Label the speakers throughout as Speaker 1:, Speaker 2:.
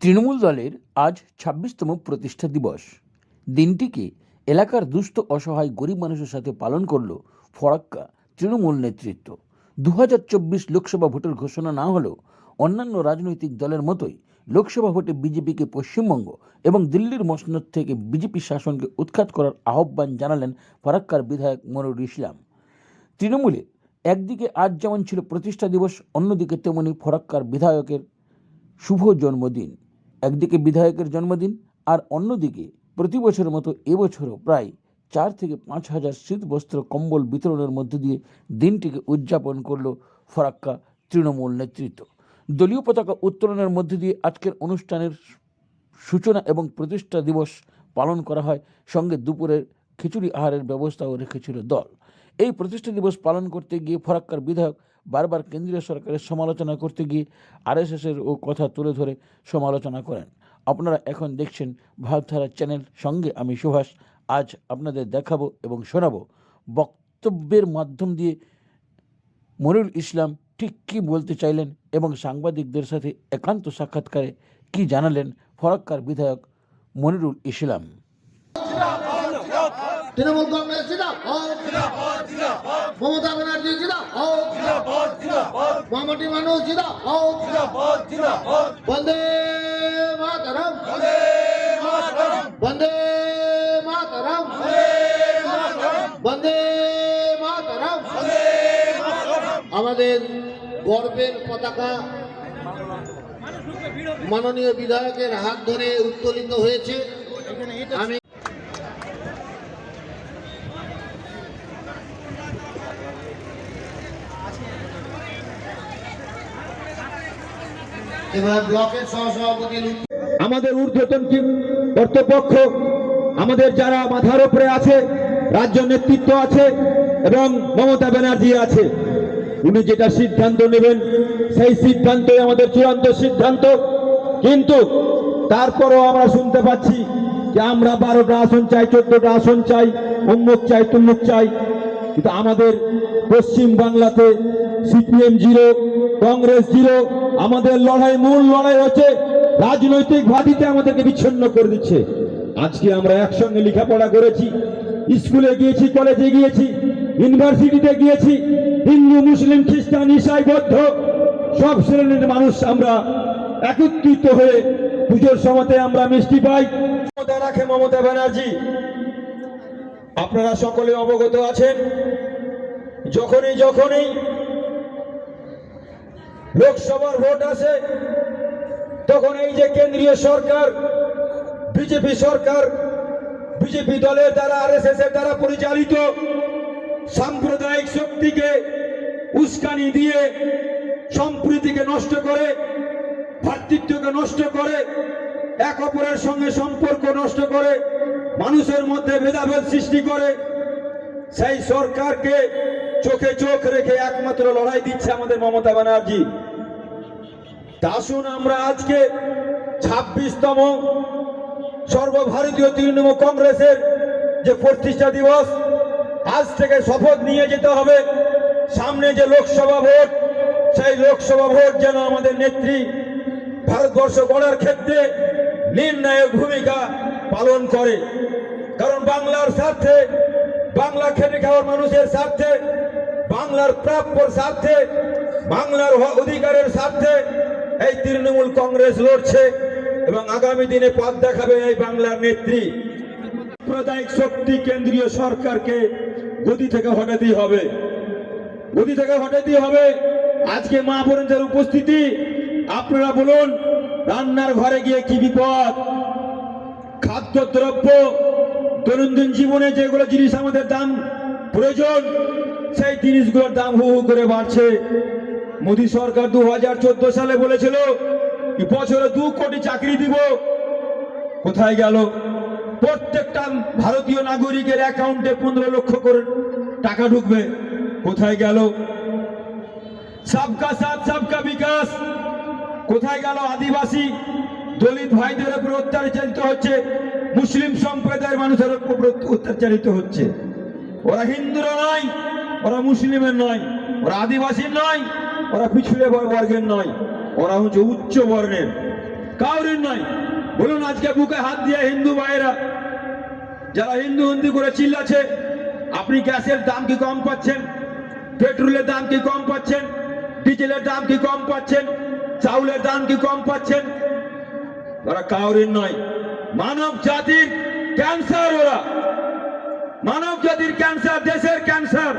Speaker 1: তৃণমূল দলের আজ ছাব্বিশতম প্রতিষ্ঠা দিবস। দিনটিকে এলাকার দুস্থ, অসহায়, গরিব মানুষের সাথে পালন করল ফরাক্কা তৃণমূল নেতৃত্ব। দু হাজার চব্বিশ লোকসভা ভোটের ঘোষণা না হলেও অন্যান্য রাজনৈতিক দলের মতোই লোকসভা ভোটে বিজেপিকে পশ্চিমবঙ্গ এবং দিল্লির মসনদ থেকে বিজেপি শাসনকে উৎখাত করার আহ্বান জানালেন ফরাক্কার বিধায়ক মনিরুল ইসলাম। তৃণমূলে একদিকে আজ যেমন ছিল প্রতিষ্ঠা দিবস, অন্যদিকে তেমনি ফরাক্কার বিধায়কের শুভ জন্মদিন। একদিকে বিধায়কের জন্মদিন আর অন্যদিকে প্রতি বছরের মতো এবছরও প্রায় চার থেকে পাঁচ হাজার শীত বস্ত্র কম্বল বিতরণের মধ্য দিয়ে দিনটিকে উদযাপন করল ফরাক্কা তৃণমূল নেতৃত্ব। দলীয় পতাকা উত্তোলনের মধ্য দিয়ে আজকের অনুষ্ঠানের সূচনা এবং প্রতিষ্ঠা দিবস পালন করা হয়। সঙ্গে দুপুরের খিচুড়ি আহারের ব্যবস্থাও রেখেছিল দল। এই প্রতিষ্ঠা দিবস পালন করতে গিয়ে ফরাক্কার বিধায়ক বারবার কেন্দ্রীয় সরকারের সমালোচনা করতে গিয়ে আরএসএসের ও কথা তুলে ধরে সমালোচনা করেন। আপনারা এখন দেখছেন ভারতধারা চ্যানেল। সঙ্গে আমি সুভাষ। আজ আপনাদের দেখাবো এবং শোনাবো বক্তব্যের মাধ্যম দিয়ে মনিরুল ইসলাম ঠিক কী বলতে চাইলেন এবং সাংবাদিকদের সাথে একান্ত সাক্ষাৎকারে কি জানালেন ফরাক্কার বিধায়ক মনিরুল ইসলাম।
Speaker 2: তৃণমূল কংগ্রেস মমতা ব্যানার্জি মামাটি মানুষ জিন্দাবাদ। বন্দে মাতরম। বন্দে মাতরম। বন্দে মাতরম। আমাদের গর্বের পতাকা মাননীয় বিধায়কের হাত ধরে উত্তোলিত হয়েছে। আমি
Speaker 3: আমাদের ঊর্ধ্বতন কর্তৃপক্ষ, আমাদের যারা মাথার উপরে আছে, রাজ্য নেতৃত্ব আছে এবং মমতা ব্যানার্জি আছে, উনি যেটা সিদ্ধান্ত নেবেন, সেই সিদ্ধান্তই আমাদের চূড়ান্ত সিদ্ধান্ত। কিন্তু তারপরও আমরা শুনতে পাচ্ছি যে আমরা বারোটা আসন চাই, চোদ্দটা আসন চাই, অমুক চাই, তুমুক চাই। কিন্তু আমাদের পশ্চিম বাংলাতে সিপিএম জিরো, কংগ্রেস জিরো আমাদের লড়াই, মূল লড়াই হচ্ছে রাজনৈতিক ভাতিতে আমাদেরকে বিচ্ছিন্ন করে দিচ্ছে। আজকে আমরা একসঙ্গে লেখাপড়া করেছি, স্কুলে গিয়েছি, কলেজে গিয়েছি, ইউনিভার্সিটিতে গিয়েছি, হিন্দু, মুসলিম, খ্রিস্টান, ইসাই, বৌদ্ধ, সব শ্রেণির মানুষ আমরা একত্রিত হয়ে পুজোর সময়তে আমরা মিষ্টি পাই। রাখে মমতা ব্যানার্জি। আপনারা সকলে অবগত আছেন। যখনই যখনই লোকসভার ভোট আসে, তখন এই যে কেন্দ্রীয় সরকার, বিজেপি সরকার, বিজেপি দলের দ্বারা আরএসএস এর দ্বারা পরিচালিত সাম্প্রদায়িক শক্তিকে উস্কানি দিয়ে সম্প্রীতিকে নষ্ট করে ভ্রাতৃত্বকে নষ্ট করে, এক অপরের সঙ্গে সম্পর্ক নষ্ট করে, মানুষের মধ্যে ভেদাভেদ সৃষ্টি করে, সেই সরকারকে চোখে চোখ রেখে একমাত্র লড়াই দিচ্ছে আমাদের মমতা ব্যানার্জি। আসুন আমরা আজকে ছাব্বিশতম সর্বভারতীয় তৃণমূল কংগ্রেসের যে প্রতিষ্ঠা দিবস, আজ থেকে শপথ নিয়ে যেতে হবে। সামনে যে লোকসভা ভোট, সেই লোকসভা ভোট যেন আমাদের নেত্রী ভারতবর্ষ গড়ার ক্ষেত্রে নির্ণায়ক ভূমিকা পালন করে। কারণ বাংলার স্বার্থে, বাংলা খেটে খাওয়ার মানুষের স্বার্থে বাংলার প্রাপ্যর স্বার্থে, বাংলার অধিকারের স্বার্থে এই তৃণমূল কংগ্রেস লড়ছে এবং আগামী দিনে পথ দেখাবে এই বাংলার নেত্রী। সাম্প্রদায়িক শক্তি কেন্দ্রীয় সরকারকে গদি থেকে হটাতেই হবে। গদি থেকে হটাতেই হবে। আজকে মা বোনদের উপস্থিতি, আপনারা বলুন, রান্নার ঘরে গিয়ে কি বিপদ? খাদ্যদ্রব্য, দৈনন্দিন জীবনে যেগুলো জিনিস আমাদের দাম প্রয়োজন সেই জিনিসগুলোর দাম হু হু করে বাড়ছে। মোদী সরকার দু চোদ্দ সালে বলেছিল বছরে দু কোটি চাকরি দিব। কোথায় গেল? প্রত্যেকটা ভারতীয় নাগরিকের অ্যাকাউন্টে পনেরো লক্ষ করে টাকা ঢুকবে। কোথায় গেল? সবকা সাথ, সবকা বিকাশ। কোথায় গেল আদিবাসী? দলিত ভাইদের উপর অত্যাচারিত হচ্ছে। মুসলিম সম্প্রদায়ের মানুষের উপর অত্যাচারিত হচ্ছে। ওরা হিন্দুরা নয়। ওরা মুসলিমের নয়, ওরা আদিবাসীর নয়, ওরা পিছড়ে বর্গের নয়, ওরা হচ্ছে উচ্চ বর্ণের
Speaker 4: কাউরের নয়। বলুন আজকে বুকে হাত দিয়ে হিন্দু ভাইয়েরা, যারা হিন্দু হিন্দু করে চিল্লাছে আপনি গ্যাসের দাম কি কম পাচ্ছেন? পেট্রোলের দাম কি কম পাচ্ছেন? ডিজেলের দাম কি কম পাচ্ছেন? চাউলের দাম কি কম পাচ্ছেন? ওরা কাউরের নয়। মানব জাতির ক্যান্সার ওরা। মানব জাতির ক্যান্সার, দেশের ক্যান্সার।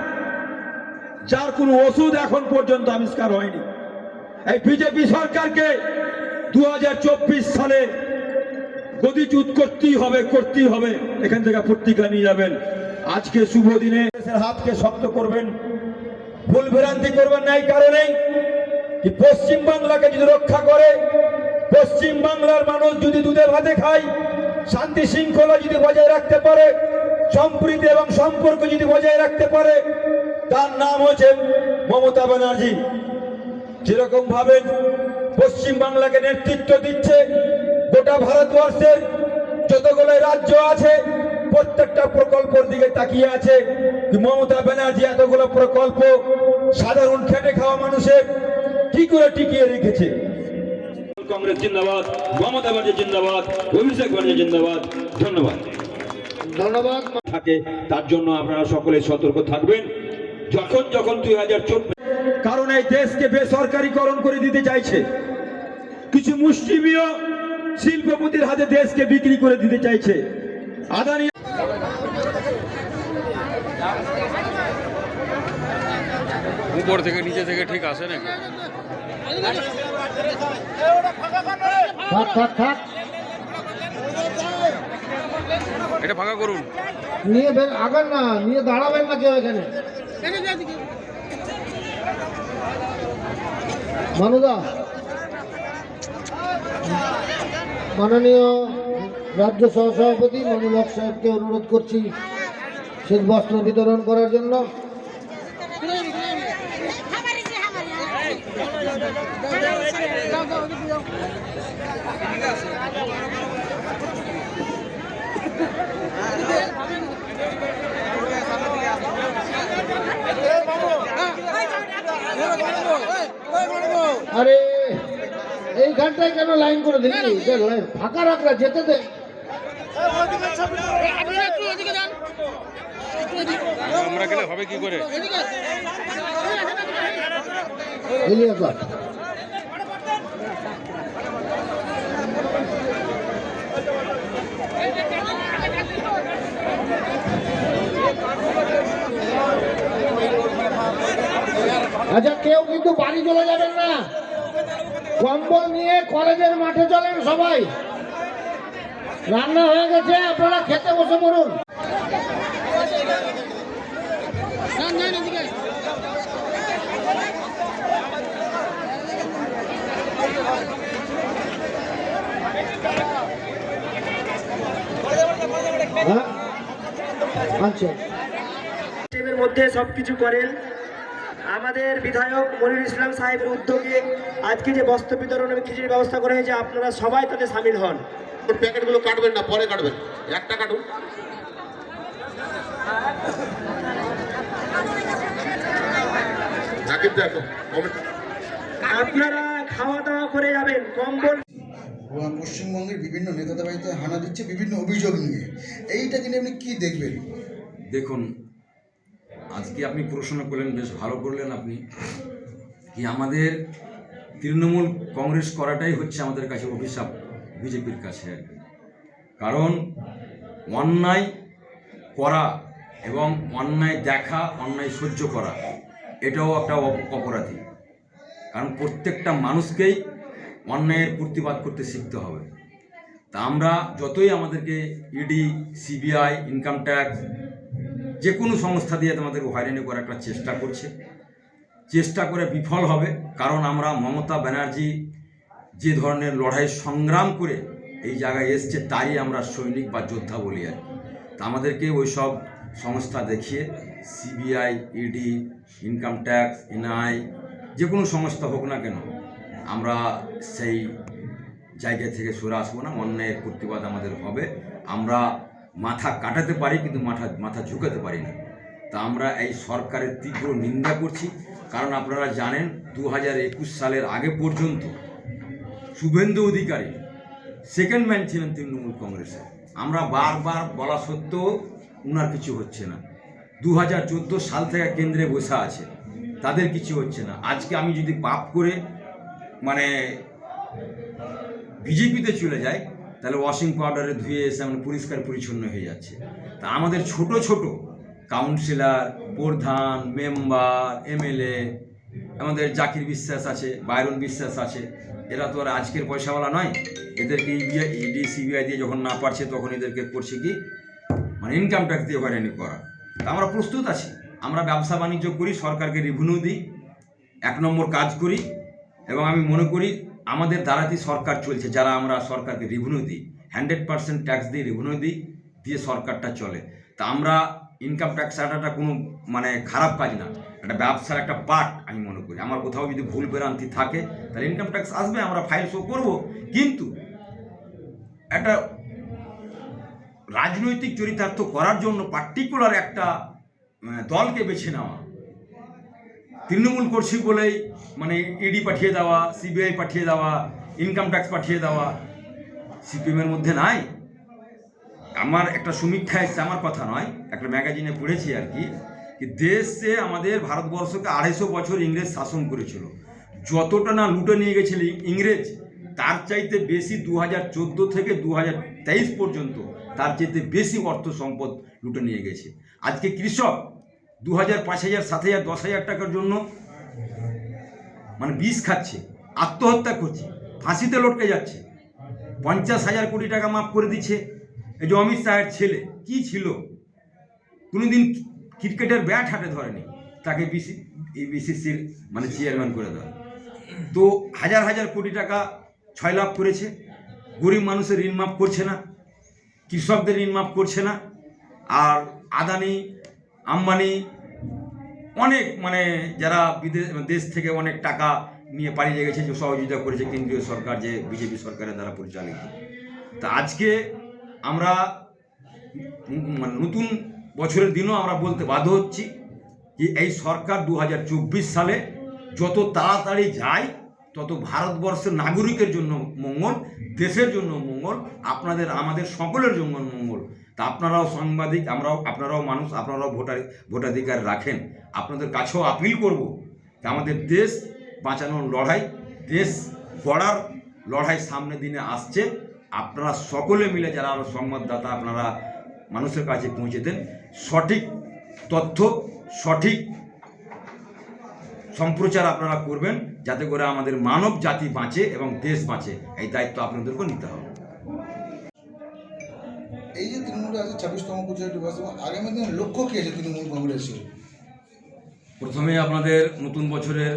Speaker 4: যার কোনো ওষুধ এখন পর্যন্ত আবিষ্কার হয়নি। এই বিজেপি সরকারকে দু হাজার চব্বিশ সালে গদিচ্যুত করতেই হবে করতেই হবে। এখান থেকে পত্রিকা নিয়ে যাবেন। আজকে শুভ দিনে হাতকে শক্ত করবেন, ভুল ভ্রান্তি করবেন না এই কারণেই কি পশ্চিম বাংলাকে যদি রক্ষা করে, পশ্চিম বাংলার মানুষ যদি দুধে ভাতে খায়, শান্তি শৃঙ্খলা যদি বজায় রাখতে পারে, সম্প্রীতি এবং সম্পর্ক যদি বজায় রাখতে পারে তার নাম হচ্ছে মমতা ব্যানার্জি। যেরকম ভাবে পশ্চিম বাংলাকে নেতৃত্ব দিচ্ছে গোটা ভারতবর্ষের যতগুলো রাজ্য আছে প্রত্যেকটা প্রকল্পের দিকে তাকিয়ে আছে। যে মমতা ব্যানার্জি এতগুলো প্রকল্প সাধারণ খেটে খাওয়া মানুষের কি করে টিকিয়ে রেখেছে? কংগ্রেস জিন্দাবাদ মমতা ব্যানার্জি জিন্দাবাদ অভিষেক ব্যানার্জি জিন্দাবাদ। ধন্যবাদ।
Speaker 2: ধন্যবাদ।
Speaker 4: থাকে তার জন্য আপনারা সকলে সতর্ক থাকবেন। যখন যখন দুই হাজার কারণ এই দেশকে বেসরকারীকরণ করে দিতে চাইছে। কিছু মুষ্টিমীয় শিল্পপতির হাতে দেশকে বিক্রি করে দিতে চাইছে। আদানি
Speaker 5: উপর থেকে নিচে থেকে ঠিক আসে নাকি?
Speaker 2: থাক থাক থাক।
Speaker 5: এটা ফাঁকা করুন
Speaker 2: নিয়ে বের- আগান না নিয়ে দাঁড়াবেন না কেউ এখানে। মানুদা মাননীয় রাজ্য সহসভাপতি মনুলক সাহেবকে অনুরোধ করছি শীত বস্ত্র বিতরণ করার জন্য। আরে এইখানটায় কেন লাইন করে দিলি? ফাঁকা রাখলা যেতে দে।
Speaker 5: আমরা গেলে হবে কি কর?
Speaker 2: আচ্ছা কেউ কিন্তু বাড়ি চলে যাবেন না। কম্বল নিয়ে কলেজের মাঠে চলেন সবাই। রান্না হয়ে গেছে, আপনারা খেতে বসে পড়ুন। হ্যাঁ আচ্ছা।
Speaker 6: মধ্যে সবকিছু করেন। আমাদের বিধায়ক মনিরুল ইসলাম সাহেবের উদ্যোগে আজকে যে বস্ত্র বিতরণ এবং খিচুড়ির ব্যবস্থা করা হয়েছে আপনারা সবাই তাতে সামিল হন।
Speaker 7: প্যাকেটগুলো কাটবেন না পরে কাটবেন। একটা কাটুন।
Speaker 6: আপনারা খাওয়া দাওয়া করে যাবেন কম্বল।
Speaker 8: পশ্চিমবঙ্গের বিভিন্ন নেতাদের বাড়িতে হানা দিচ্ছে বিভিন্ন অভিযোগ নিয়ে। এইটা কিনে আপনি কি দেখবেন?
Speaker 3: দেখুন আজকে আপনি প্রশ্ন করলেন? বেশ ভালো করলেন আপনি। কি আমাদের তৃণমূল কংগ্রেস করাটাই হচ্ছে আমাদের কাছে অভিশাপ বিজেপির কাছে আর কি। কারণ অন্যায় করা এবং অন্যায় দেখা, অন্যায় সহ্য করা, এটাও একটা অপ- অপরাধী। কারণ প্রত্যেকটা মানুষকেই অন্যায়ের প্রতিবাদ করতে শিখতে হবে। তা আমরা যতই আমাদেরকে ইডি সিবিআই ইনকাম ট্যাক্স যে কোনো সংস্থা দিয়ে তোমাদের হয়রানি করার একটা চেষ্টা করছে। চেষ্টা করে বিফল হবে, কারণ আমরা মমতা ব্যানার্জি যে ধরনের লড়াই সংগ্রাম করে এই জায়গায় এসছে, তারই আমরা সৈনিক বা যোদ্ধা বলি আর তা আমাদেরকে ওই সব সংস্থা দেখিয়ে CBI, ED, income tax, NIA যে কোনো সংস্থা হোক না কেন, আমরা সেই জায়গা থেকে সরে আসব না, অন্যায়ের প্রতিবাদ আমাদের হবে। আমরা মাথা কাটাতে পারি কিন্তু মাথা মাথা ঝুঁকাতে পারি না। তা আমরা এই সরকারের তীব্র নিন্দা করছি। কারণ আপনারা জানেন দু হাজার একুশ সালের আগে পর্যন্ত শুভেন্দু অধিকারী সেকেন্ড ম্যান ছিলেন তৃণমূল কংগ্রেসে আমরা বারবার বলা সত্ত্বেও উনার কিছু হচ্ছে না। দু হাজার চোদ্দ সাল থেকে কেন্দ্রে বসে আছে। তাদের কিছু হচ্ছে না। আজকে আমি যদি পাপ করে মানে বিজেপিতে চলে যাই তাহলে ওয়াশিং পাউডারে ধুয়ে এসে মানে পরিষ্কার পরিচ্ছন্ন হয়ে যাচ্ছে। তা আমাদের ছোট ছোট কাউন্সিলর প্রধান মেম্বার এমএলএ আমাদের জাকির বিশ্বাস আছে, বাইরন বিশ্বাস আছে, এরা তো আর আজকের পয়সাওয়ালা নয়। এদেরকে ইবিআই ইডি সিবিআই দিয়ে যখন না পারছে তখন এদেরকে করছে কি? মানে ইনকাম ট্যাক্স দিয়ে হয়রানি করা। তা আমরা প্রস্তুত আছি। আমরা ব্যবসা বাণিজ্য করি, সরকারকে রেভিনিউ দিই, এক নম্বর কাজ করি এবং আমি মনে করি আমাদের দ্বারাতেই সরকার চলছে, যারা আমরা সরকারকে রেভিনিউ দিই হান্ড্রেড পার্সেন্ট ট্যাক্স দিয়ে রেভিনিউ দিই, দিয়ে সরকারটা চলে। তা আমরা ইনকাম ট্যাক্স আনাটা কোনো মানে খারাপ কাজ না। একটা ব্যবসার একটা পার্ট আমি মনে করি। আমার কোথাও যদি ভুল ভ্রান্তি থাকে, তাহলে ইনকাম ট্যাক্স আসবে, আমরা ফাইল শো করব। কিন্তু একটা রাজনৈতিক চরিতার্থ করার জন্য পার্টিকুলার একটা দলকে বেছে নেওয়া তৃণমূল করছি বলেই মানে ইডি পাঠিয়ে দেওয়া সিবিআই পাঠিয়ে দেওয়া ইনকাম ট্যাক্স পাঠিয়ে দেওয়া সিপিএমের মধ্যে নাই। আমার একটা সমীক্ষা এসছে, আমার কথা নয়, একটা ম্যাগাজিনে পড়েছি আর কি দেশে আমাদের ভারতবর্ষকে আড়াইশো বছর ইংরেজ শাসন করেছিল। যতটা না লুটে নিয়ে গেছিল ইংরেজ, তার চাইতে বেশি দু হাজার চোদ্দ থেকে দু হাজার তেইশ পর্যন্ত তার চাইতে বেশি অর্থ সম্পদ লুটে নিয়ে গেছে। আজকে কৃষক দু হাজার পাঁচ হাজার সাত হাজার দশ হাজার টাকার জন্য মানে বিষ খাচ্ছে, আত্মহত্যা করছে, ফাঁসিতে লটকে যাচ্ছে পঞ্চাশ হাজার কোটি টাকা মাফ করে দিচ্ছে। এই যে অমিত শাহের ছেলে, কি ছিল? কোনোদিন ক্রিকেটের ব্যাট হাতে ধরেনি, তাকে বিসি, এই বিসিসির মানে চেয়ারম্যান করে দেওয়া। তো হাজার হাজার কোটি টাকা ছয় লাভ করেছে, গরিব মানুষের ঋণ মাফ করছে না, কৃষকদের ঋণ মাফ করছে না, আর আদানি আম্বানি অনেক মানে যারা বিদেশ দেশ থেকে অনেক টাকা নিয়ে পালিয়ে গেছে, যে সহযোগিতা করেছে কেন্দ্রীয় সরকার, যে বিজেপি সরকারের দ্বারা পরিচালিত। তা আজকে আমরা মানে নতুন বছরের দিনও আমরা বলতে বাধ্য হচ্ছি যে এই সরকার দু হাজার চব্বিশ সালে যত তাড়াতাড়ি যায়, তত ভারতবর্ষের নাগরিকের জন্য মঙ্গল, দেশের জন্য মঙ্গল, আপনাদের, আমাদের সকলের জন্য মঙ্গল। তা আপনারাও সাংবাদিক, আমরাও, আপনারাও মানুষ, আপনারাও ভোটার, ভোটাধিকার রাখেন। আপনাদের কাছেও আপিল করব যে আমাদের দেশ বাঁচানোর লড়াই, দেশ গড়ার লড়াই সামনে দিনে আসছে। আপনারা সকলে মিলে যারা আরও সংবাদদাতা, আপনারা মানুষের কাছে পৌঁছে দেন। সঠিক তথ্য, সঠিক সম্প্রচার আপনারা করবেন যাতে করে আমাদের মানব জাতি বাঁচে এবং দেশ বাঁচে। এই দায়িত্ব আপনাদেরকেও নিতে হবে।
Speaker 8: এই যে তৃণমূলে আছে ছাব্বিশতম দিবস, এবং আগামী দিনে লক্ষ্য কী আছে তৃণমূল কংগ্রেসের?
Speaker 3: প্রথমে আপনাদের নতুন বছরের,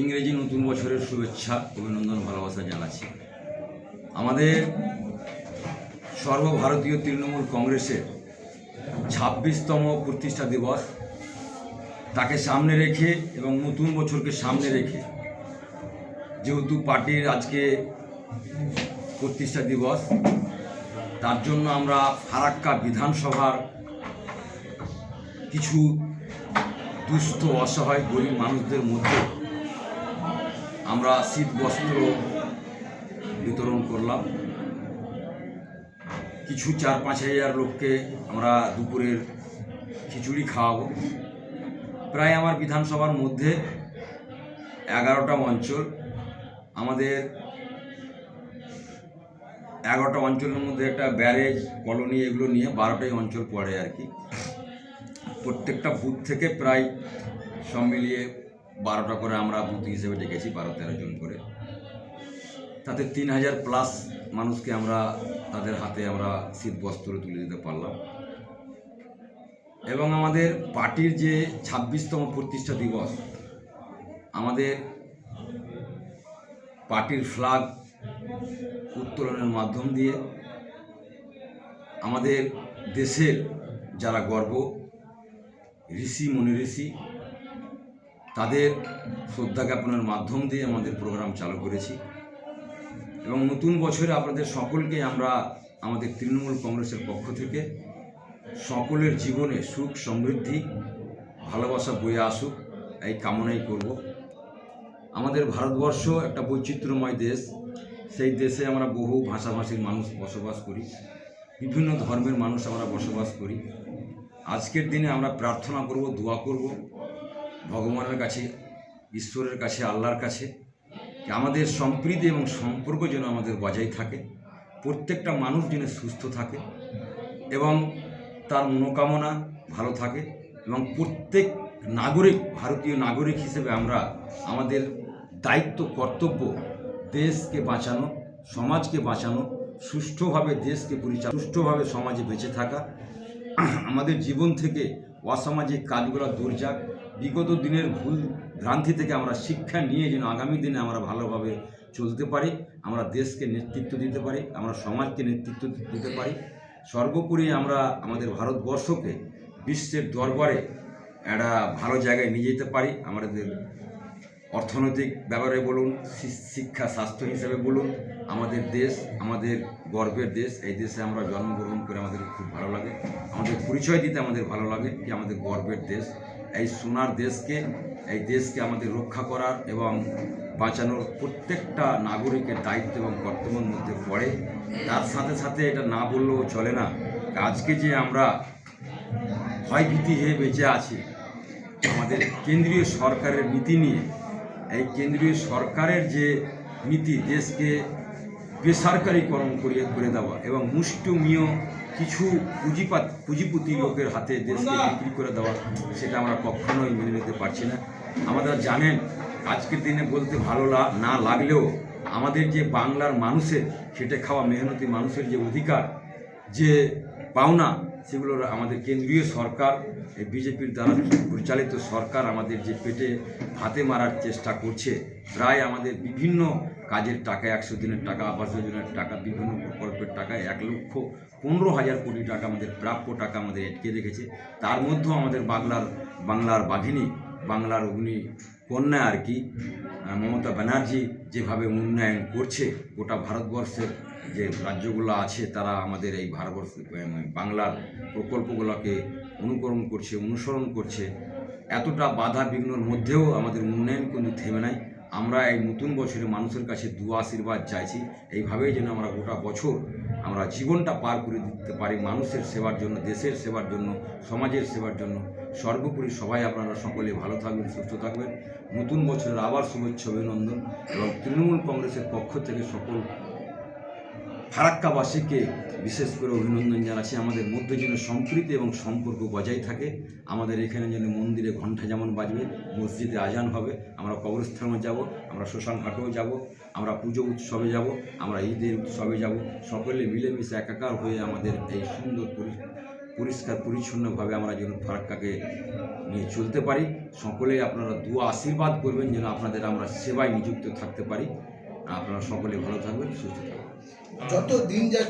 Speaker 3: ইংরেজি নতুন বছরের শুভেচ্ছা, অভিনন্দন, ভালোবাসা জানাচ্ছি। আমাদের সর্বভারতীয় তৃণমূল কংগ্রেসের ছাব্বিশতম প্রতিষ্ঠা দিবস তাকে সামনে রেখে এবং নতুন বছরকে সামনে রেখে যেহেতু পার্টির আজকে প্রতিষ্ঠা দিবস তার জন্য আমরা ফারাক্কা বিধানসভার কিছু দুস্থ, অসহায়, গরিব মানুষদের মধ্যে আমরা শীত বস্ত্র বিতরণ করলাম। কিছু চার পাঁচ হাজার লোককে আমরা দুপুরের খিচুড়ি খাওয়াবো। প্রায় আমার বিধানসভার মধ্যে এগারোটা অঞ্চল আমাদের এগারোটা অঞ্চলের মধ্যে একটা ব্যারেজ, কলোনি এগুলো নিয়ে বারোটাই অঞ্চল পড়ে আর কি। প্রত্যেকটা বুথ থেকে প্রায় সব মিলিয়ে বারোটা করে আমরা বুথ হিসেবে ডেকেছি বারো তেরো জন করে। তাতে তিন হাজার প্লাস মানুষকে আমরা তাদের হাতে আমরা শীত বস্ত্র তুলে দিতে পারলাম। এবং আমাদের পার্টির যে ছাব্বিশতম প্রতিষ্ঠা দিবস, আমাদের পার্টির ফ্ল্যাগ উত্তোলনের মাধ্যম দিয়ে আমাদের দেশের যারা গর্ব, ঋষি, মনি ঋষি, তাদের শ্রদ্ধা জ্ঞাপনের মাধ্যম দিয়ে আমাদের প্রোগ্রাম চালু করেছি। এবং নতুন বছরে আপনাদের সকলকে আমরা আমাদের তৃণমূল কংগ্রেসের পক্ষ থেকে সকলের জীবনে সুখ, সমৃদ্ধি, ভালোবাসা বয়ে আসুক, এই কামনাই করব। আমাদের ভারতবর্ষ একটা বৈচিত্র্যময় দেশ। সেই দেশে আমরা বহু ভাষাভাষীর মানুষ বসবাস করি, বিভিন্ন ধর্মের মানুষ আমরা বসবাস করি। আজকের দিনে আমরা প্রার্থনা করব, দোয়া করব, ভগবানের কাছে, ঈশ্বরের কাছে, আল্লাহর কাছে আমাদের সম্প্রীতি এবং সম্পর্ক যেন আমাদের বজায় থাকে, প্রত্যেকটা মানুষ যেন সুস্থ থাকে এবং তার মনোকামনা ভালো থাকে এবং প্রত্যেক নাগরিক, ভারতীয় নাগরিক হিসেবে আমরা আমাদের দায়িত্ব, কর্তব্য দেশকে বাঁচানো, সমাজকে বাঁচানো, সুষ্ঠুভাবে দেশকে পরিচালনা, সুষ্ঠুভাবে সমাজে বেঁচে থাকা। আমাদের জীবন থেকে অসামাজিক কাজগুলো দূর যাক। বিগত দিনের ভুল ভ্রান্তি থেকে আমরা শিক্ষা নিয়ে যেন আগামী দিনে আমরা ভালোভাবে চলতে পারি, আমরা দেশকে নেতৃত্ব দিতে পারি, আমরা সমাজকে নেতৃত্ব দিতে পারি। সর্বোপরি আমরা আমাদের ভারতবর্ষকে বিশ্বের দরবারে একটা ভালো জায়গায় নিয়ে যেতে পারি। আমাদের অর্থনৈতিক ব্যাপারে বলুন শিক্ষা, স্বাস্থ্য হিসেবে বলুন, আমাদের দেশ, আমাদের গর্বের দেশ, এই দেশে আমরা জন্মগ্রহণ করে আমাদের খুব ভালো লাগে। আমাদের পরিচয় দিতে আমাদের ভালো লাগে কি আমাদের গর্বের দেশ। এই সোনার দেশকে, এই দেশকে আমাদের রক্ষা করার এবং বাঁচানোর প্রত্যেকটা নাগরিকের দায়িত্ব এবং কর্তব্যের মধ্যে পড়ে। তার সাথে সাথে এটা না বললেও চলে না। আজকে যে আমরা ভয়ভীতি হয়ে বেঁচে আছি, আমাদের কেন্দ্রীয় সরকারের নীতি নিয়ে এই কেন্দ্রীয় সরকারের যে নীতি, দেশকে বেসরকারিকরণ করিয়ে, করে দেওয়া এবং মুষ্টিমীয় কিছু পুঁজিপাত, পুঁজিপতি লোকের হাতে দেশকে বিক্রি করে দেওয়া, সেটা আমরা কখনোই মেনে নিতে পারছি না। আমাদের জানেন, আজকের দিনে বলতে ভালো না লাগলেও আমাদের যে বাংলার মানুষের খেটে খাওয়া মেহনতি মানুষের যে অধিকার, যে পাওনা সেগুলো আমাদের কেন্দ্রীয় সরকার, এই বিজেপির দ্বারা পরিচালিত সরকার আমাদের যে পেটে হাতে মারার চেষ্টা করছে, প্রায় আমাদের বিভিন্ন কাজের টাকা, একশো দিনের টাকা, আবাস যোজনার টাকা, বিভিন্ন প্রকল্পের টাকা, এক লক্ষ পনেরো হাজার কোটি টাকা আমাদের প্রাপ্য টাকা আমাদের আটকে রেখেছে। তার মধ্যেও আমাদের বাংলার বাংলার বাঘিনী বাংলার অগ্নি কন্যা আর কি মমতা ব্যানার্জি যেভাবে উন্নয়ন করছে, গোটা ভারতবর্ষের যে রাজ্যগুলো আছে, তারা আমাদের এই ভারতবর্ষ বাংলার প্রকল্পগুলোকে অনুকরণ করছে, অনুসরণ করছে। এতটা বাধা বিঘ্নর মধ্যেও আমাদের উন্নয়ন কিন্তু থেমে নাই। আমরা এই নতুন বছরে মানুষের কাছে দু আশীর্বাদ চাইছি। এইভাবেই যেন আমরা গোটা বছর আমরা জীবনটা পার করে দিতে পারি মানুষের সেবার জন্য, দেশের সেবার জন্য, সমাজের সেবার জন্য। সর্বোপরি সবাই আপনারা সকলে ভালো থাকবেন, সুস্থ থাকবেন। নতুন বছরের আবার শুভেচ্ছা, অভিনন্দন। এবং তৃণমূল কংগ্রেসের পক্ষ থেকে সকল ফারাক্কাবাসীকে বিশেষ করে অভিনন্দন জানাচ্ছি। আমাদের মধ্যে যেন সম্প্রীতি এবং সম্পর্ক বজায় থাকে, আমাদের এখানে যেন মন্দিরে ঘণ্টা যেমন বাজবে, মসজিদে আজান হবে, আমরা কবরস্থানে যাব, আমরা শ্মশান ঘাটেও যাব, আমরা পুজো উৎসবে যাব, আমরা ঈদের উৎসবে যাব। সকলে মিলেমিশে একাকার হয়ে আমাদের এই সুন্দর পরি, পরিষ্কার পরিচ্ছন্নভাবে আমরা যেন ফারাক্কাকে নিয়ে চলতে পারি। সকলে আপনারা দু আশীর্বাদ করবেন যেন আপনাদের আমরা সেবায় নিযুক্ত থাকতে পারি। আপনারা সকলে ভালো থাকবেন, সুস্থ থাকবেন।
Speaker 8: যত দিন যাক